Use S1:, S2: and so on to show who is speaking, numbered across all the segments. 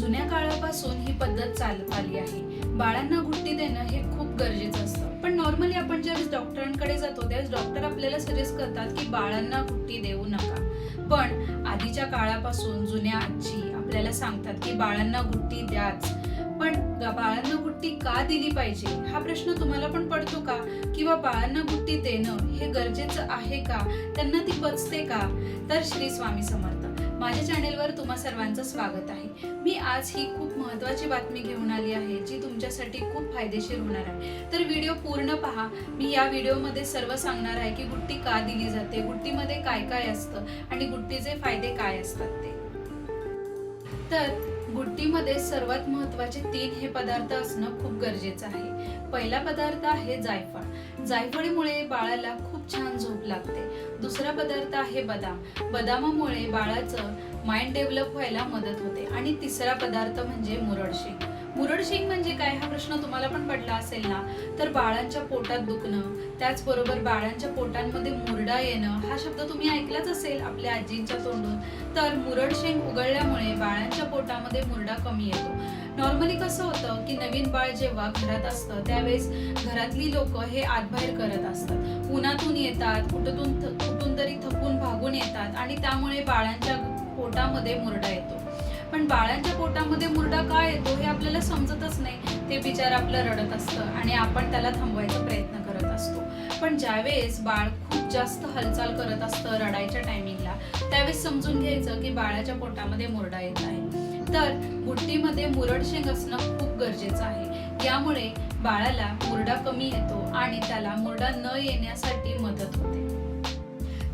S1: जुन्या काळापासून ही पद्धत चालत आली आहे. बाळांना गुट्टी देणं हे खूप गरजेचं असतं. पण नॉर्मली आपण ज्यावेळेस डॉक्टरांकडे जातो त्यावेळेस डॉक्टर आपल्याला सजेस्ट करतात की बाळांना गुट्टी देऊ नका. पण आधीच्या काळापासून जुन्या आजी आपल्याला सांगतात की बाळांना गुट्टी द्याच. पण बाळांना गुट्टी का दिली पाहिजे? हा प्रश्न तुम्हाला पण पडतो का? किंवा बाळांना गुट्टी देणं हे गरजेचं आहे का? त्यांना ती पचते का? तर श्री स्वामी समर्थ. माझ्या चॅनेलवर तुम्हा सर्वांचं स्वागत आहे. मी आज ही खूप महत्वाची बातमी घेऊन आली आहे जी तुमच्यासाठी खूप फायदेशीर होणार आहे. तर व्हिडिओ पूर्ण पहा. मी या व्हिडिओमध्ये सर्व सांगणार आहे की गुट्टी का दिली जाते गुट्टीमध्ये काय काय असतं आणि गुट्टीचे फायदे काय असतात ते. तर बुट्टीमध्ये सर्वात महत्त्वाचे तीन हे पदार्थ असणं खूप गरजेचं आहे. पहिला पदार्थ आहे जायफळ. जायफळीमुळे बाळाला खूप छान झोप लागते. दुसरा पदार्थ आहे बदाम. बदामामुळे बाळाचं माइंड डेव्हलप व्हायला मदत होते. आणि तिसरा पदार्थ म्हणजे मुरडशेंग मुरडशेंग म्हणजे काय? हा प्रश्न तुम्हाला पण पडला असेल ना? तर बाळांच्या पोटात दुखणं त्याचबरोबर बाळांच्या पोटांमध्ये मुरडा येणं हा शब्द तुम्ही ऐकलाच असेल आपल्या आजींच्या तोंडून. तर मुरडशेंग उघडल्यामुळे बाळांच्या पोटामध्ये मुरडा कमी येतो. नॉर्मली कसं होतं की नवीन बाळ जेव्हा घरात असतं त्यावेळेस घरातली लोक हे आतबाहेर करत असतात. उन्हातून येतात कुठून कुठून तरी थकून भागून येतात आणि त्यामुळे बाळांच्या पोटामध्ये मुरडा येतो. पण बाळांच्या पोटामध्ये मुरडा का येतो हे आपल्याला समजतच नाही. ते बिचार आपलं रडत असतं आणि आपण त्याला थांबवायचा प्रयत्न करत असतो. पण ज्यावेळेस बाळ खूप जास्त हालचाल करत असतं रडायच्या टायमिंगला त्यावेळेस समजून घ्यायचं की बाळाच्या पोटामध्ये मुरडा येत आहे. तर गुट्टीमध्ये मुरडशेंग असणं खूप गरजेचं आहे. यामुळे बाळाला मुरडा कमी येतो आणि त्याला मुरडा न येण्यासाठी मदत होते.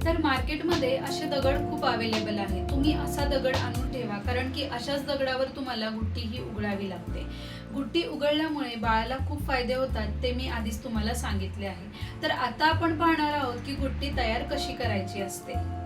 S1: तर मार्केटमध्ये असे दगड खूप अवेलेबल आहे तुम्ही असा दगड आणून ठेवा कारण की अशाच दगडावर तुम्हाला गुट्टी ही उघडावी लागते. गुट्टी उघडल्यामुळे बाळाला खूप फायदे होतात ते मी आधीच तुम्हाला सांगितले आहे. तर आता आपण पाहणार आहोत की गुट्टी तयार कशी करायची असते.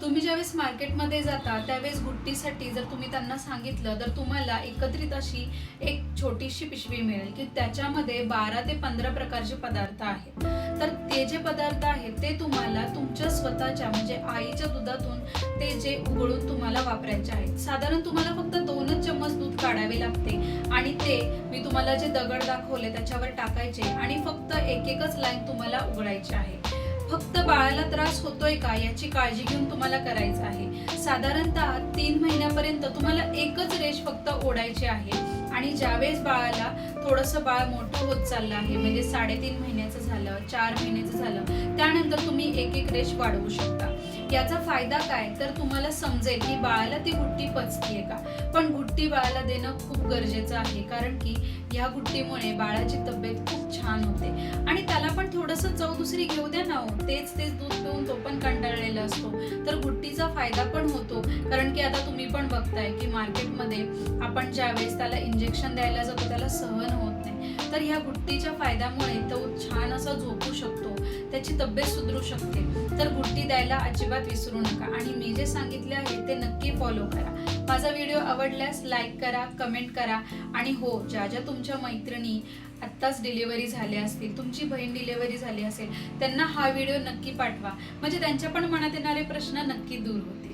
S1: तुम्ही ज्यावेळेस मार्केटमध्ये जाता त्यावेळेस गुट्टीसाठी जर तुम्ही त्यांना सांगितलं तर तुम्हाला एकत्रित अशी एक छोटीशी पिशवी मिळेल की त्याच्यामध्ये बारा ते पंधरा प्रकारचे पदार्थ आहेत. तर ते जे पदार्थ आहेत ते तुम्हाला तुमच्या स्वतःच्या म्हणजे आईच्या दुधातून ते जे उघडून तुम्हाला वापरायचे आहेत. साधारण तुम्हाला फक्त दोनच चम्मच दूध काढावे लागते आणि ते मी तुम्हाला जे दगड दाखवले त्याच्यावर टाकायचे आणि फक्त एक एकच लाईन तुम्हाला उघडायची आहे. फक्त बाळाला त्रास होतोय का याची काळजी घेऊन तुम्हाला करायचं आहे. साधारणतः तीन महिन्यापर्यंत तुम्हाला एकच रेष फक्त ओढायची आहे. आणि ज्यावेळेस बाळाला थोडंसं बाळ मोठं होत चाललं आहे म्हणजे साडेतीन महिन्याचं झालं चार महिन्याचं झालं त्यानंतर तुम्ही एक एक रेष वाढवू शकता. याचा फायदा काय? तर तुम्हाला समजेल की बाळाला ती गुट्टी पचतीये का? पण गुट्टी बाळाला देणं खूप गरजेचं आहे कारण की ह्या गुट्टीमुळे बाळाची तब्येत खूप छान होते. आणि त्याला पण थोडंसं चव दुसरी घेऊ द्या ना हो. तेच तेच दूध पिऊन तो पण कंटाळलेला असतो. तर गुट्टीचा फायदा पण होतो. कारण की आता तुम्ही पण बघताय की मार्केटमध्ये आपण ज्यावेळेस त्याला इंजेक्शन द्यायला जातो त्याला सहन होत नाही. तर ह्या गुट्टीच्या फायद्यामुळे तो छान असा झोपू शकतो. त्याची तब्येत सुधरू शकते. तर गुट्टी द्यायला अजिबात विसरू नका. आणि मी जे सांगितले आहे ते नक्की फॉलो करा. माझा व्हिडिओ आवडल्यास लाईक करा कमेंट करा. आणि हो ज्या ज्या तुमच्या मैत्रिणी आत्ताच डिलिव्हरी झाल्या असतील तुमची बहीण डिलिव्हरी झाली असेल त्यांना हा व्हिडिओ नक्की पाठवा. म्हणजे त्यांच्या पण मनात येणारे प्रश्न नक्की दूर होतील.